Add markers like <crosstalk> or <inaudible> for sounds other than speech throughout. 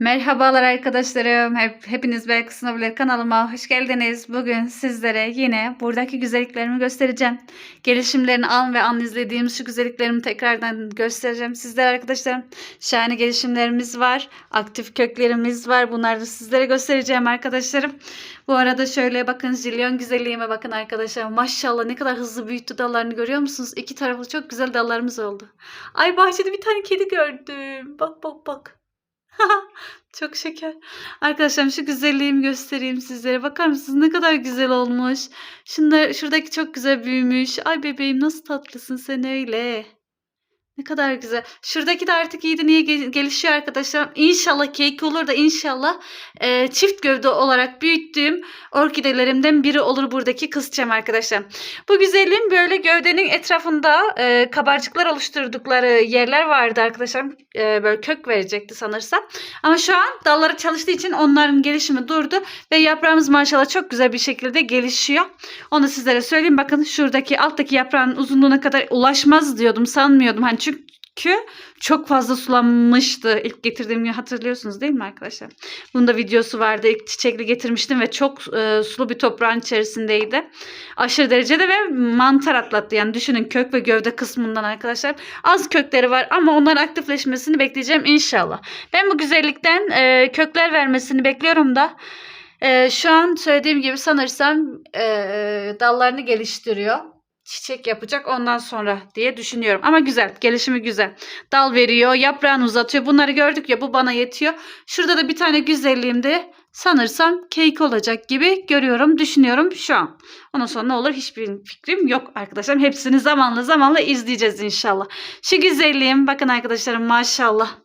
Merhabalar arkadaşlarım. Hep, hepiniz Belkıs Nobiler kanalıma hoş geldiniz. Bugün sizlere yine buradaki güzelliklerimi göstereceğim. Gelişimlerini an ve an izlediğim şu güzelliklerimi tekrardan göstereceğim. Sizlere arkadaşlarım şahane gelişimlerimiz var. Aktif köklerimiz var. Bunları da sizlere göstereceğim arkadaşlarım. Bu arada şöyle bakın zilyon güzelliğime bakın arkadaşlar. Maşallah ne kadar hızlı büyüttü dallarını görüyor musunuz? İki taraflı çok güzel dallarımız oldu. Ay bahçede bir tane kedi gördüm. Bak bak bak. <laughs> Çok şeker. Arkadaşlar şu güzelliğimi göstereyim sizlere. Bakar mısınız ne kadar güzel olmuş. Şunlar, şuradaki çok güzel büyümüş. Ay bebeğim nasıl tatlısın sen öyle. Ne kadar güzel. Şuradaki de artık iyiydi niye gel- gelişiyor arkadaşlar. İnşallah cake olur da inşallah e, çift gövde olarak büyüttüğüm orkidelerimden biri olur buradaki kızçam arkadaşlar. Bu güzelliğin böyle gövdenin etrafında e, kabarcıklar oluşturdukları yerler vardı arkadaşlar. E, böyle kök verecekti sanırsam. Ama şu an dalları çalıştığı için onların gelişimi durdu ve yaprağımız maşallah çok güzel bir şekilde gelişiyor. Onu sizlere söyleyeyim. Bakın şuradaki alttaki yaprağın uzunluğuna kadar ulaşmaz diyordum. Sanmıyordum. Hani çünkü çok fazla sulanmıştı. İlk getirdiğim gün hatırlıyorsunuz değil mi arkadaşlar? Bunun da videosu vardı. İlk çiçekli getirmiştim ve çok e, sulu bir toprağın içerisindeydi. Aşırı derecede ve mantar atlattı. Yani düşünün kök ve gövde kısmından arkadaşlar. Az kökleri var ama onların aktifleşmesini bekleyeceğim inşallah. Ben bu güzellikten e, kökler vermesini bekliyorum da e, şu an söylediğim gibi sanırsam e, dallarını geliştiriyor. Çiçek yapacak ondan sonra diye düşünüyorum. Ama güzel, gelişimi güzel. Dal veriyor, yaprağını uzatıyor. Bunları gördük ya bu bana yetiyor. Şurada da bir tane güzelliğim de sanırsam cake olacak gibi görüyorum, düşünüyorum şu an. Ondan sonra ne olur hiçbir fikrim yok arkadaşlar. Hepsini zamanla zamanla izleyeceğiz inşallah. Şu güzelliğim bakın arkadaşlarım maşallah.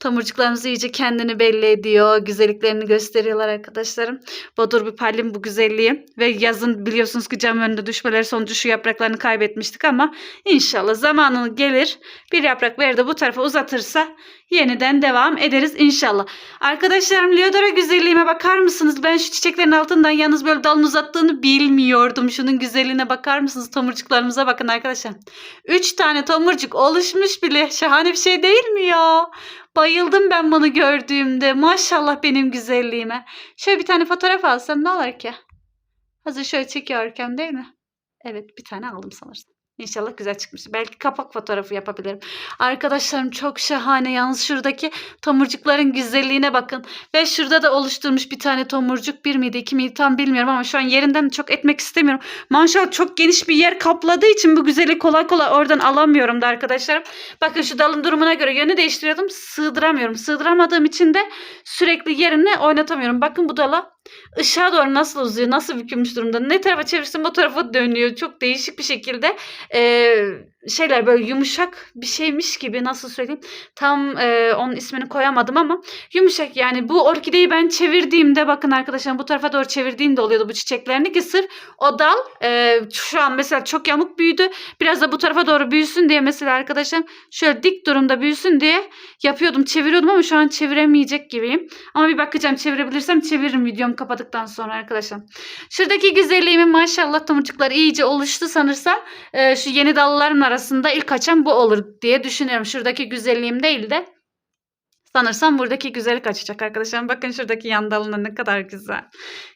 Tomurcuklarımız iyice kendini belli ediyor. Güzelliklerini gösteriyorlar arkadaşlarım. Bodur bir palim bu güzelliği. Ve yazın biliyorsunuz ki cam önünde düşmeleri sonucu şu yapraklarını kaybetmiştik ama inşallah zamanı gelir. Bir yaprak ver de bu tarafa uzatırsa yeniden devam ederiz inşallah. Arkadaşlarım Leodora güzelliğime bakar mısınız? Ben şu çiçeklerin altından yalnız böyle dalını uzattığını bilmiyordum. Şunun güzelliğine bakar mısınız? Tomurcuklarımıza bakın arkadaşlar. Üç tane tomurcuk oluşmuş bile. Şahane bir şey değil mi ya? Bayıldım ben bunu gördüğümde. Maşallah benim güzelliğime. Şöyle bir tane fotoğraf alsam ne olur ki? Hazır şöyle çekiyorken değil mi? Evet bir tane aldım sanırsam. İnşallah güzel çıkmış. Belki kapak fotoğrafı yapabilirim. Arkadaşlarım çok şahane. Yalnız şuradaki tomurcukların güzelliğine bakın. Ve şurada da oluşturmuş bir tane tomurcuk. Bir miydi iki miydi tam bilmiyorum ama şu an yerinden çok etmek istemiyorum. Maşallah çok geniş bir yer kapladığı için bu güzelliği kolay kolay oradan alamıyorum da arkadaşlarım. Bakın şu dalın durumuna göre yönü değiştiriyordum. Sığdıramıyorum. Sığdıramadığım için de sürekli yerini oynatamıyorum. Bakın bu dala ışığa doğru nasıl uzuyor, nasıl bükülmüş durumda. Ne tarafa çevirsem o tarafa dönüyor. Çok değişik bir şekilde e, şeyler böyle yumuşak bir şeymiş gibi nasıl söyleyeyim. Tam e, onun ismini koyamadım ama yumuşak yani bu orkideyi ben çevirdiğimde bakın arkadaşlar bu tarafa doğru çevirdiğimde oluyordu bu çiçeklerini ki sırf o dal e, şu an mesela çok yamuk büyüdü. Biraz da bu tarafa doğru büyüsün diye mesela arkadaşlar şöyle dik durumda büyüsün diye yapıyordum çeviriyordum ama şu an çeviremeyecek gibiyim. Ama bir bakacağım çevirebilirsem çeviririm videomu kapadıktan sonra arkadaşlar. Şuradaki güzelliğimin maşallah tomurcuklar iyice oluştu sanırsam. Ee, şu yeni dalların arasında ilk açan bu olur diye düşünüyorum. Şuradaki güzelliğim değil de sanırsam buradaki güzellik açacak arkadaşlar. Bakın şuradaki yan dalına ne kadar güzel.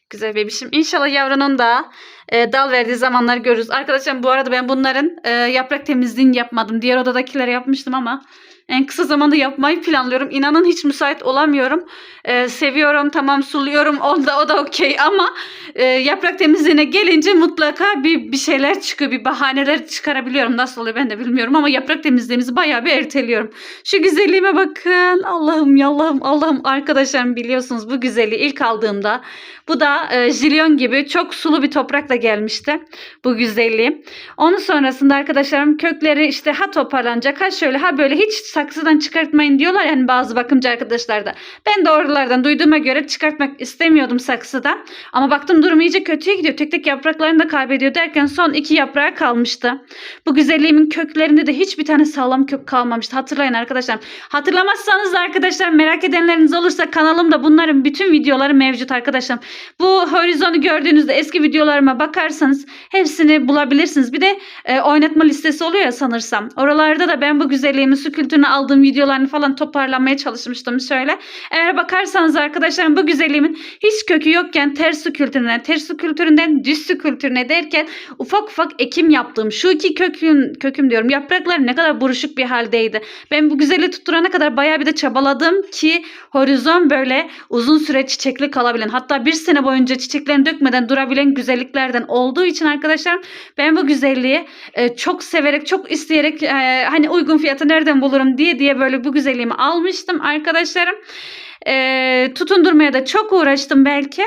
Güzel bebişim. İnşallah yavrunun da e, dal verdiği zamanlar görürüz. Arkadaşlar bu arada ben bunların e, yaprak temizliğini yapmadım. Diğer odadakileri yapmıştım ama en kısa zamanda yapmayı planlıyorum. İnanın hiç müsait olamıyorum. Ee, seviyorum tamam suluyorum o da, o da okey ama e, yaprak temizliğine gelince mutlaka bir, bir şeyler çıkıyor. Bir bahaneler çıkarabiliyorum. Nasıl oluyor ben de bilmiyorum ama yaprak temizliğimizi bayağı bir erteliyorum. Şu güzelliğime bakın. Allah'ım yallahım Allah'ım arkadaşlarım biliyorsunuz bu güzelliği ilk aldığımda bu da e, jilyon gibi çok sulu bir toprakla gelmişti bu güzelliği. Onun sonrasında arkadaşlarım kökleri işte ha toparlanacak ha şöyle ha böyle hiç saksıdan çıkartmayın diyorlar yani bazı bakımcı arkadaşlar da. Ben de oralardan duyduğuma göre çıkartmak istemiyordum saksıdan. Ama baktım durum iyice kötüye gidiyor. Tek tek yapraklarını da kaybediyor derken son iki yaprağı kalmıştı. Bu güzelliğimin köklerinde de hiçbir tane sağlam kök kalmamıştı. Hatırlayın arkadaşlar. Hatırlamazsanız da arkadaşlar merak edenleriniz olursa kanalımda bunların bütün videoları mevcut arkadaşlar. Bu horizonu gördüğünüzde eski videolarıma bakarsanız hepsini bulabilirsiniz. Bir de e, oynatma listesi oluyor ya sanırsam. Oralarda da ben bu güzelliğimi su köklerini aldığım videolarını falan toparlamaya çalışmıştım şöyle. Eğer bakarsanız arkadaşlar bu güzelliğimin hiç kökü yokken ters su kültüründen, ters su kültüründen düz kültürüne derken ufak ufak ekim yaptığım şu iki köküm, köküm diyorum yapraklar ne kadar buruşuk bir haldeydi. Ben bu güzelliği tutturana kadar bayağı bir de çabaladım ki horizon böyle uzun süre çiçekli kalabilen hatta bir sene boyunca çiçeklerini dökmeden durabilen güzelliklerden olduğu için arkadaşlar ben bu güzelliği e, çok severek çok isteyerek e, hani uygun fiyatı nereden bulurum diye diye böyle bu güzelliğimi almıştım arkadaşlarım. E, tutundurmaya da çok uğraştım belki.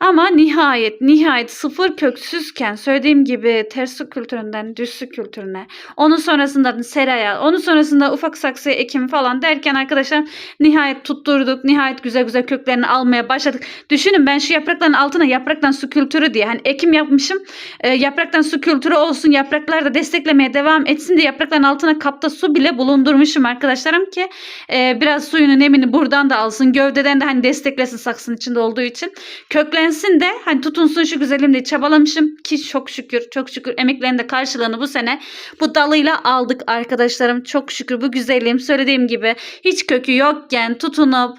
Ama nihayet nihayet sıfır köksüzken söylediğim gibi ters su kültüründen düz su kültürüne onun sonrasında seraya onun sonrasında ufak saksıya ekim falan derken arkadaşlar nihayet tutturduk nihayet güzel güzel köklerini almaya başladık. Düşünün ben şu yaprakların altına yapraktan su kültürü diye hani ekim yapmışım e, yapraktan su kültürü olsun yapraklar da desteklemeye devam etsin diye yaprakların altına kapta su bile bulundurmuşum arkadaşlarım ki e, biraz suyunu nemini buradan da alsın gövdeden de hani desteklesin saksının içinde olduğu için köklensin de hani tutunsun şu güzelim diye çabalamışım ki çok şükür çok şükür emeklerin de karşılığını bu sene bu dalıyla aldık arkadaşlarım çok şükür bu güzelliğim söylediğim gibi hiç kökü yokken tutunup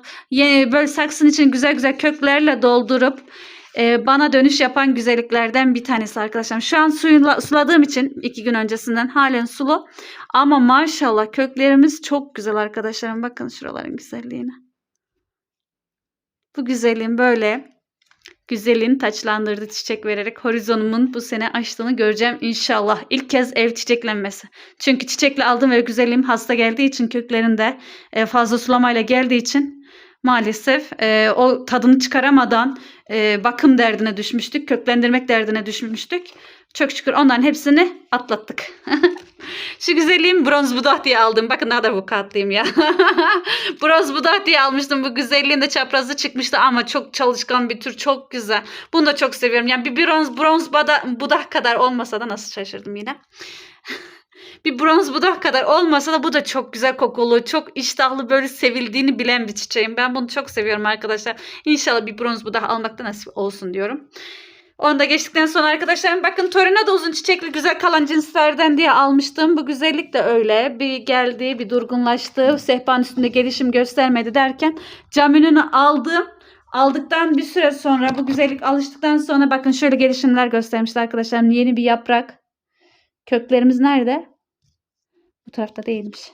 böyle saksının için güzel güzel köklerle doldurup e, bana dönüş yapan güzelliklerden bir tanesi arkadaşlar. Şu an suyla suladığım için iki gün öncesinden halen sulu ama maşallah köklerimiz çok güzel arkadaşlarım. Bakın şuraların güzelliğine. Bu güzelliğin böyle güzelliğini taçlandırdı çiçek vererek horizonumun bu sene açtığını göreceğim inşallah. İlk kez ev çiçeklenmesi. Çünkü çiçekle aldım ve güzelliğim hasta geldiği için köklerinde e, fazla sulamayla geldiği için maalesef e, o tadını çıkaramadan e, bakım derdine düşmüştük. Köklendirmek derdine düşmüştük. Çok şükür onların hepsini atlattık. <laughs> Şu güzelliğim bronz budak diye aldım. Bakın ne kadar vukuatlıyım ya. <laughs> bronz budak diye almıştım. Bu güzelliğin de çaprazı çıkmıştı ama çok çalışkan bir tür. Çok güzel. Bunu da çok seviyorum. Yani bir bronz, bronz budak kadar olmasa da nasıl şaşırdım yine. <laughs> bir bronz budak kadar olmasa da bu da çok güzel kokulu, çok iştahlı böyle sevildiğini bilen bir çiçeğim. Ben bunu çok seviyorum arkadaşlar. İnşallah bir bronz budak almakta nasip olsun diyorum. Onu da geçtikten sonra arkadaşlarım bakın Torino da uzun çiçekli güzel kalan cinslerden diye almıştım. Bu güzellik de öyle. Bir geldi bir durgunlaştı. Sehpanın üstünde gelişim göstermedi derken cam ününü aldım. Aldıktan bir süre sonra bu güzellik alıştıktan sonra bakın şöyle gelişimler göstermişti arkadaşlarım. Yeni bir yaprak. Köklerimiz nerede? Bu tarafta değilmiş.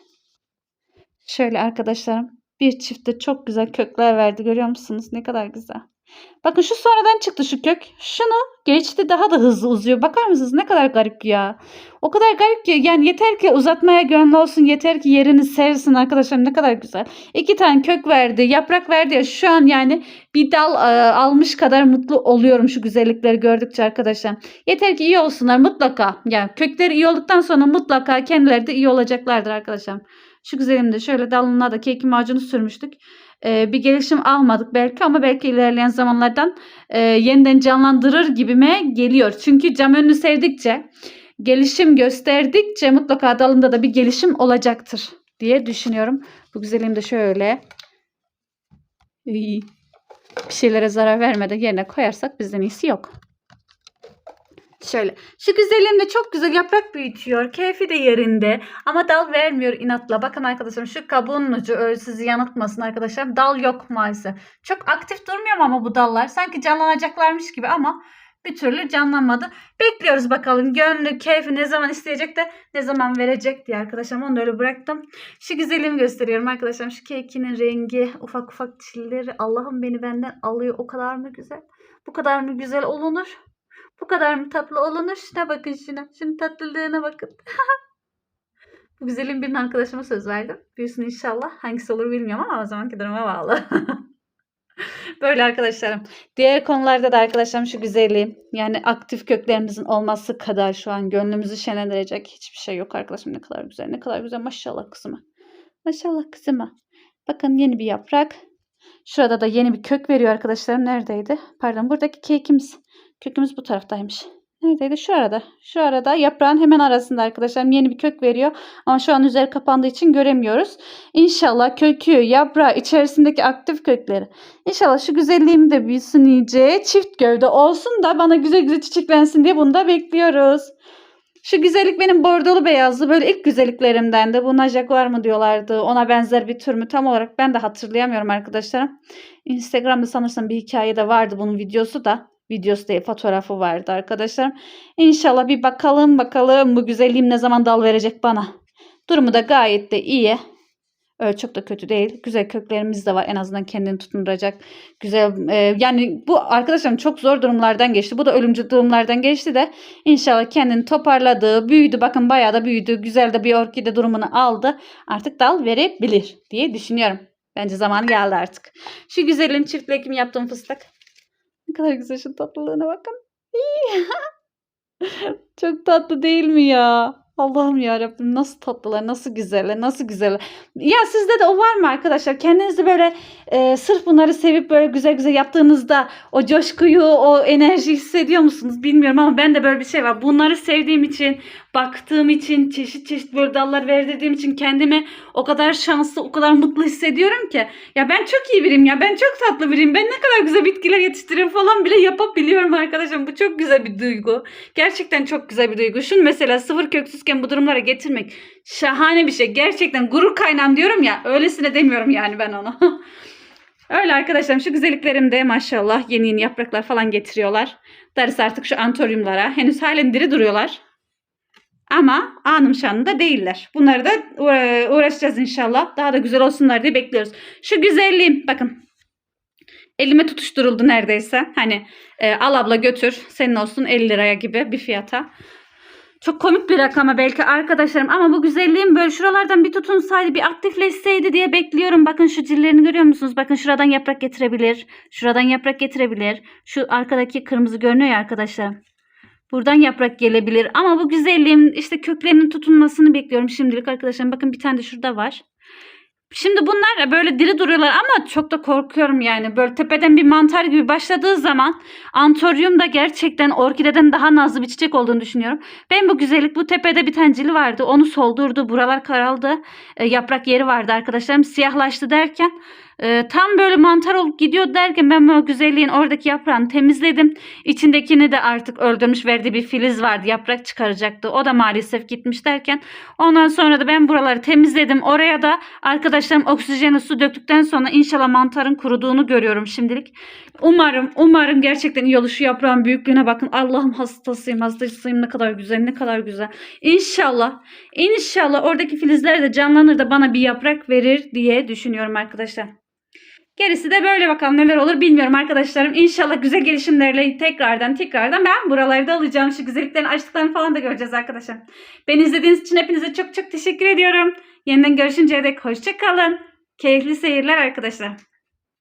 Şöyle arkadaşlarım bir çifte çok güzel kökler verdi. Görüyor musunuz? Ne kadar güzel. Bakın şu sonradan çıktı şu kök. Şunu geçti daha da hızlı uzuyor. Bakar mısınız ne kadar garip ya. O kadar garip ki yani yeter ki uzatmaya gönlü olsun. Yeter ki yerini sevsin arkadaşlar ne kadar güzel. İki tane kök verdi yaprak verdi ya şu an yani bir dal e, almış kadar mutlu oluyorum şu güzellikleri gördükçe arkadaşlar. Yeter ki iyi olsunlar mutlaka. Yani kökleri iyi olduktan sonra mutlaka kendileri de iyi olacaklardır arkadaşlar. Şu güzelimde şöyle dalına da kek macunu sürmüştük. Ee, bir gelişim almadık belki ama belki ilerleyen zamanlardan e, yeniden canlandırır gibime geliyor. Çünkü cam önünü sevdikçe, gelişim gösterdikçe mutlaka dalında da bir gelişim olacaktır diye düşünüyorum. Bu güzelim de şöyle bir şeylere zarar vermeden yerine koyarsak bizden iyisi yok. Şöyle. Şu güzelliğim de çok güzel yaprak büyütüyor. Keyfi de yerinde. Ama dal vermiyor inatla. Bakın arkadaşlar şu kabuğun ucu sizi yanıltmasın arkadaşlar. Dal yok maalesef. Çok aktif durmuyor ama bu dallar. Sanki canlanacaklarmış gibi ama bir türlü canlanmadı. Bekliyoruz bakalım. Gönlü, keyfi ne zaman isteyecek de ne zaman verecek diye arkadaşlar. Onu öyle bıraktım. Şu güzelliğimi gösteriyorum arkadaşlar. Şu kekinin rengi, ufak ufak çilleri. Allah'ım beni benden alıyor. O kadar mı güzel? Bu kadar mı güzel olunur? Bu kadar mı tatlı olunur? Şuna bakın şuna. Şunun tatlılığına bakın. <laughs> Bu güzelin birinin arkadaşıma söz verdim. Büyüsün inşallah. Hangisi olur bilmiyorum ama o zamanki duruma bağlı. <laughs> Böyle arkadaşlarım. Diğer konularda da arkadaşlarım şu güzelliği. Yani aktif köklerimizin olması kadar şu an gönlümüzü şenlendirecek hiçbir şey yok arkadaşım. Ne kadar güzel. Ne kadar güzel. Maşallah kızıma. Maşallah kızıma. Bakın yeni bir yaprak. Şurada da yeni bir kök veriyor arkadaşlarım. Neredeydi? Pardon buradaki kekimiz. Kökümüz bu taraftaymış. Neredeydi? Şu arada. Şu arada yaprağın hemen arasında arkadaşlar yeni bir kök veriyor. Ama şu an üzeri kapandığı için göremiyoruz. İnşallah kökü, yaprağı, içerisindeki aktif kökleri. İnşallah şu güzelliğim de büyüsün iyice. Çift gövde olsun da bana güzel güzel çiçeklensin diye bunu da bekliyoruz. Şu güzellik benim bordolu beyazlı. Böyle ilk güzelliklerimden de. Bu Jaguar mı diyorlardı. Ona benzer bir tür mü tam olarak ben de hatırlayamıyorum arkadaşlarım. Instagram'da sanırsam bir hikaye de vardı bunun videosu da. Videosu değil fotoğrafı vardı arkadaşlarım. İnşallah bir bakalım bakalım bu güzelliğim ne zaman dal verecek bana. Durumu da gayet de iyi. Öyle çok da kötü değil. Güzel köklerimiz de var. En azından kendini tutunduracak. Güzel e, yani bu arkadaşlarım çok zor durumlardan geçti. Bu da ölümcül durumlardan geçti de inşallah kendini toparladı, büyüdü. Bakın bayağı da büyüdü. Güzel de bir orkide durumunu aldı. Artık dal verebilir diye düşünüyorum. Bence zaman geldi artık. Şu güzelin çift ekim yaptığım fıstık. Kadar güzel şu tatlılığına bakın. <laughs> Çok tatlı değil mi ya? Allah'ım ya Rabbim nasıl tatlılar, nasıl güzeller, nasıl güzeller. Ya sizde de o var mı arkadaşlar? Kendinizi böyle e, sırf bunları sevip böyle güzel güzel yaptığınızda o coşkuyu, o enerjiyi hissediyor musunuz bilmiyorum ama ben de böyle bir şey var. Bunları sevdiğim için, baktığım için, çeşit çeşit böyle dallar verdiğim için kendimi o kadar şanslı, o kadar mutlu hissediyorum ki. Ya ben çok iyi biriyim ya. Ben çok tatlı biriyim. Ben ne kadar güzel bitkiler yetiştiriyorum falan bile yapabiliyorum arkadaşım. Bu çok güzel bir duygu. Gerçekten çok güzel bir duygu. Şunu mesela sıfır köksüzken bu durumlara getirmek şahane bir şey. Gerçekten gurur kaynağım diyorum ya. Öylesine demiyorum yani ben onu. <laughs> Öyle arkadaşlarım şu güzelliklerimde maşallah yeni yeni yapraklar falan getiriyorlar. Darısı artık şu antoryumlara. Henüz halen diri duruyorlar. Ama anım şanında değiller. Bunları da uğra- uğraşacağız inşallah. Daha da güzel olsunlar diye bekliyoruz. Şu güzelliğim bakın. Elime tutuşturuldu neredeyse. Hani e, al abla götür senin olsun 50 liraya gibi bir fiyata. Çok komik bir rakama belki arkadaşlarım ama bu güzelliğim böyle şuralardan bir tutunsaydı bir aktifleşseydi diye bekliyorum. Bakın şu cillerini görüyor musunuz? Bakın şuradan yaprak getirebilir. Şuradan yaprak getirebilir. Şu arkadaki kırmızı görünüyor ya arkadaşlar. Buradan yaprak gelebilir ama bu güzelliğin işte köklerinin tutunmasını bekliyorum şimdilik arkadaşlarım. Bakın bir tane de şurada var. Şimdi bunlar böyle diri duruyorlar ama çok da korkuyorum yani. Böyle tepeden bir mantar gibi başladığı zaman antoryum da gerçekten orkideden daha nazlı bir çiçek olduğunu düşünüyorum. Ben bu güzellik bu tepede bir tancili vardı. Onu soldurdu. Buralar karaldı. E, yaprak yeri vardı arkadaşlarım. Siyahlaştı derken e, tam böyle mantar olup gidiyor derken ben bu güzelliğin oradaki yaprağını temizledim. İçindekini de artık öldürmüş verdiği bir filiz vardı. Yaprak çıkaracaktı. O da maalesef gitmiş derken ondan sonra da ben buraları temizledim. Oraya da arkadaşlarım oksijeni su döktükten sonra inşallah mantarın kuruduğunu görüyorum şimdilik. Umarım umarım gerçekten iyi olur. Şu yaprağın büyüklüğüne bakın. Allah'ım hastasıyım hastasıyım ne kadar güzel ne kadar güzel. İnşallah inşallah oradaki filizler de canlanır da bana bir yaprak verir diye düşünüyorum arkadaşlar. Gerisi de böyle bakalım neler olur bilmiyorum arkadaşlarım. İnşallah güzel gelişimlerle tekrardan tekrardan ben buraları da alacağım. Şu güzelliklerin açtıklarını falan da göreceğiz arkadaşlar. Beni izlediğiniz için hepinize çok çok teşekkür ediyorum. Yeniden görüşünceye dek hoşça kalın. Keyifli seyirler arkadaşlar.